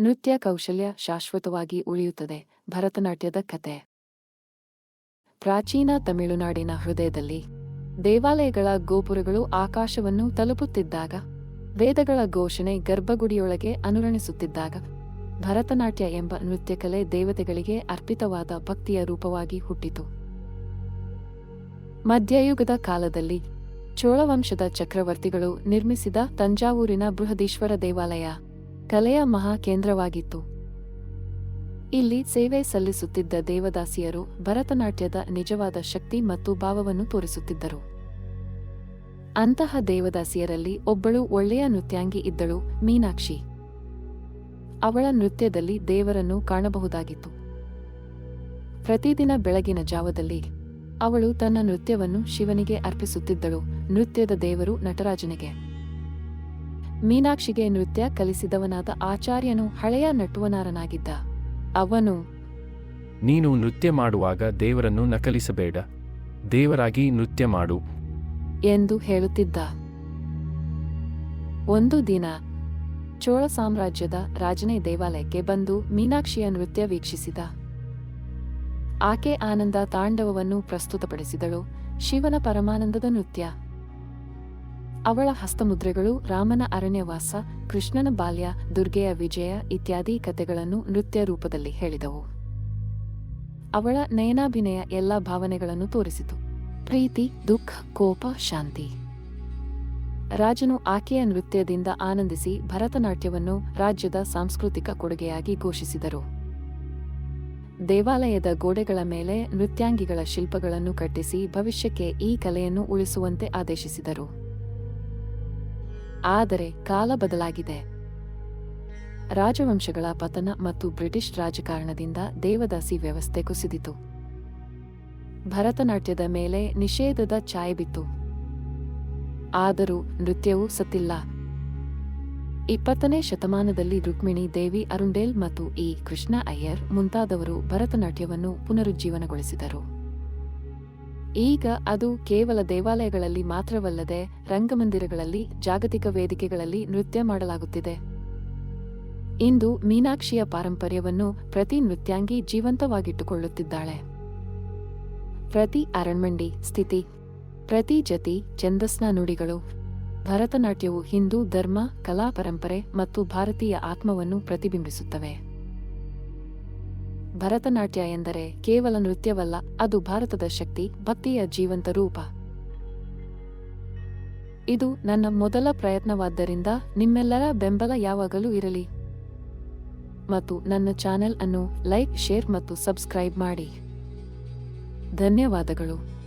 ನೃತ್ಯ ಕೌಶಲ್ಯ ಶಾಶ್ವತವಾಗಿ ಉಳಿಯುತ್ತದೆ. ಭರತನಾಟ್ಯದ ಕತೆ. ಪ್ರಾಚೀನ ತಮಿಳುನಾಡಿನ ಹೃದಯದಲ್ಲಿ ದೇವಾಲಯಗಳ ಗೋಪುರಗಳು ಆಕಾಶವನ್ನು ತಲುಪುತ್ತಿದ್ದಾಗ, ವೇದಗಳ ಘೋಷಣೆ ಗರ್ಭಗುಡಿಯೊಳಗೆ ಅನುರಣಿಸುತ್ತಿದ್ದಾಗ, ಭರತನಾಟ್ಯ ಎಂಬ ನೃತ್ಯಕಲೆ ದೇವತೆಗಳಿಗೆ ಅರ್ಪಿತವಾದ ಭಕ್ತಿಯ ರೂಪವಾಗಿ ಹುಟ್ಟಿತು. ಮಧ್ಯಯುಗದ ಕಾಲದಲ್ಲಿ ಚೋಳವಂಶದ ಚಕ್ರವರ್ತಿಗಳು ನಿರ್ಮಿಸಿದ ತಂಜಾವೂರಿನ ಬೃಹದೀಶ್ವರ ದೇವಾಲಯ. ಕಲೆಯ ಮಹಾ ಕೇಂದ್ರವಾಗಿತ್ತು. ಇಲ್ಲಿ ಸೇವೆ ಸಲ್ಲಿಸುತ್ತಿದ್ದ ದೇವದಾಸಿಯರು ಭರತನಾಟ್ಯದ ನಿಜವಾದ ಶಕ್ತಿ ಮತ್ತು ಭಾವವನ್ನು ತೋರಿಸುತ್ತಿದ್ದರು. ಅಂತಹ ದೇವದಾಸಿಯರಲ್ಲಿ ಒಬ್ಬಳು ಒಳ್ಳೆಯ ನೃತ್ಯಾಂಗಿ ಇದ್ದಳು, ಮೀನಾಕ್ಷಿ. ಅವಳ ನೃತ್ಯದಲ್ಲಿ ದೇವರನ್ನು ಕಾಣಬಹುದಾಗಿತ್ತು. ಪ್ರತಿದಿನ ಬೆಳಗಿನ ಜಾವದಲ್ಲಿ ಅವಳು ತನ್ನ ನೃತ್ಯವನ್ನು ಶಿವನಿಗೆ ಅರ್ಪಿಸುತ್ತಿದ್ದಳು, ನೃತ್ಯದ ದೇವರು ನಟರಾಜನಿಗೆ. ಮೀನಾಕ್ಷಿಗೆ ನೃತ್ಯ ಕಲಿಸಿದವನಾದ ಆಚಾರ್ಯನು ಹಳೆಯ ನಟುವನಾರನಾಗಿದ್ದ. ಅವನು ನೀನು ನೃತ್ಯ ಮಾಡುವಾಗ ದೇವರನ್ನು ನಕಲಿಸಬೇಡ ದೇವರಾಗಿ ನೃತ್ಯ ಮಾಡು ಎಂದು ಹೇಳುತ್ತಿದ್ದ. ಒಂದು ದಿನ ಚೋಳ ಸಾಮ್ರಾಜ್ಯದ ರಾಜನೇ ದೇವಾಲಯಕ್ಕೆ ಬಂದು ಮೀನಾಕ್ಷಿಯ ನೃತ್ಯ ವೀಕ್ಷಿಸಿದ. ಆಕೆ ಆನಂದ ತಾಂಡವವನ್ನು ಪ್ರಸ್ತುತಪಡಿಸಿದಳು ಶಿವನ ಪರಮಾನಂದದ ನೃತ್ಯ. ಅವಳ ಹಸ್ತಮುದ್ರೆಗಳು, ರಾಮನ ಅರಣ್ಯವಾಸ, ಕೃಷ್ಣನ ಬಾಲ್ಯ, ದುರ್ಗೆಯ ವಿಜಯ ಇತ್ಯಾದಿ ಕಥೆಗಳನ್ನು ನೃತ್ಯ ರೂಪದಲ್ಲಿ ಹೇಳಿದವು. ಅವಳ ನಯನಾಭಿನಯ ಎಲ್ಲ ಭಾವನೆಗಳನ್ನು ತೋರಿಸಿತು. ಪ್ರೀತಿ, ದುಃಖ, ಕೋಪ, ಶಾಂತಿ. ರಾಜನು ಆಕೆಯ ನೃತ್ಯದಿಂದ ಆನಂದಿಸಿ ಭರತನಾಟ್ಯವನ್ನು ರಾಜ್ಯದ ಸಾಂಸ್ಕೃತಿಕ ಕೊಡುಗೆಯಾಗಿ ಘೋಷಿಸಿದರು. ದೇವಾಲಯದ ಗೋಡೆಗಳ ಮೇಲೆ ನೃತ್ಯಾಂಗಿಗಳ ಶಿಲ್ಪಗಳನ್ನು ಕಟ್ಟಿಸಿ ಭವಿಷ್ಯಕ್ಕೆ ಈ ಕಲೆಯನ್ನು ಉಳಿಸುವಂತೆ ಆದೇಶಿಸಿದರು. ಆದರೆ ಕಾಲ ಬದಲಾಗಿದೆ. ರಾಜವಂಶಗಳ ಪತನ ಮತ್ತು ಬ್ರಿಟಿಷ್ ರಾಜಕಾರಣದಿಂದ ದೇವದಾಸಿ ವ್ಯವಸ್ಥೆ ಕುಸಿದಿತು. ಭರತನಾಟ್ಯದ ಮೇಲೆ ನಿಷೇಧದ ಛಾಯೆ ಬಿತ್ತು. ಆದರೂ ನೃತ್ಯವು ಸತ್ತಿಲ್ಲ. ಇಪ್ಪತ್ತನೇ ಶತಮಾನದಲ್ಲಿ ರುಕ್ಮಿಣಿ ದೇವಿ ಅರುಂಡೇಲ್ ಮತ್ತು ಇ ಕೃಷ್ಣ ಅಯ್ಯರ್ ಮುಂತಾದವರು ಭರತನಾಟ್ಯವನ್ನು ಪುನರುಜ್ಜೀವನಗೊಳಿಸಿದರು. ಈಗ ಅದು ಕೇವಲ ದೇವಾಲಯಗಳಲ್ಲಿ ಮಾತ್ರವಲ್ಲದೆ ರಂಗಮಂದಿರಗಳಲ್ಲಿ, ಜಾಗತಿಕ ವೇದಿಕೆಗಳಲ್ಲಿ ನೃತ್ಯ ಮಾಡಲಾಗುತ್ತಿದೆ. ಇಂದು ಮೀನಾಕ್ಷಿಯ ಪಾರಂಪರ್ಯವನ್ನು ಪ್ರತಿ ನೃತ್ಯಾಂಗಿ ಜೀವಂತವಾಗಿಟ್ಟುಕೊಳ್ಳುತ್ತಿದ್ದಾಳೆ. ಪ್ರತಿ ಅರಣ್ಮಂಡಿ, ಸ್ಥಿತಿ, ಪ್ರತಿ ಜತಿ, ಛಂದಸ್ನ ನುಡಿಗಳು, ಭರತನಾಟ್ಯವು ಹಿಂದೂ ಧರ್ಮ, ಕಲಾ ಪರಂಪರೆ ಮತ್ತು ಭಾರತೀಯ ಆತ್ಮವನ್ನು ಪ್ರತಿಬಿಂಬಿಸುತ್ತವೆ. ಭರತನಾಟ್ಯ ಎಂದರೆ ಕೇವಲ ನೃತ್ಯವಲ್ಲ, ಅದು ಭಾರತದ ಶಕ್ತಿ, ಭಕ್ತಿಯ ಜೀವಂತ ರೂಪ. ಇದು ನನ್ನ ಮೊದಲ ಪ್ರಯತ್ನವಾದ್ದರಿಂದ ನಿಮ್ಮೆಲ್ಲರ ಬೆಂಬಲ ಯಾವಾಗಲೂ ಇರಲಿ. ಮತ್ತು ನನ್ನ ಚಾನೆಲ್ ಅನ್ನು ಲೈಕ್, ಶೇರ್ ಮತ್ತು ಸಬ್ಸ್ಕ್ರೈಬ್ ಮಾಡಿ. ಧನ್ಯವಾದಗಳು.